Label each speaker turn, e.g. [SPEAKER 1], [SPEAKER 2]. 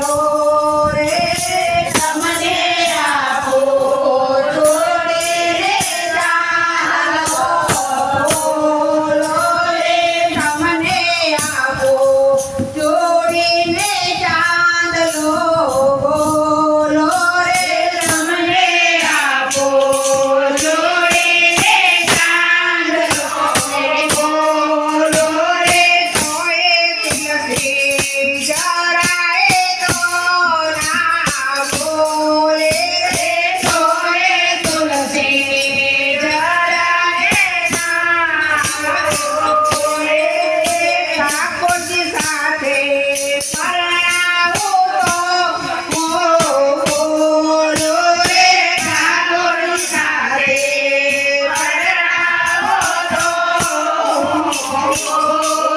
[SPEAKER 1] Hello. Oh,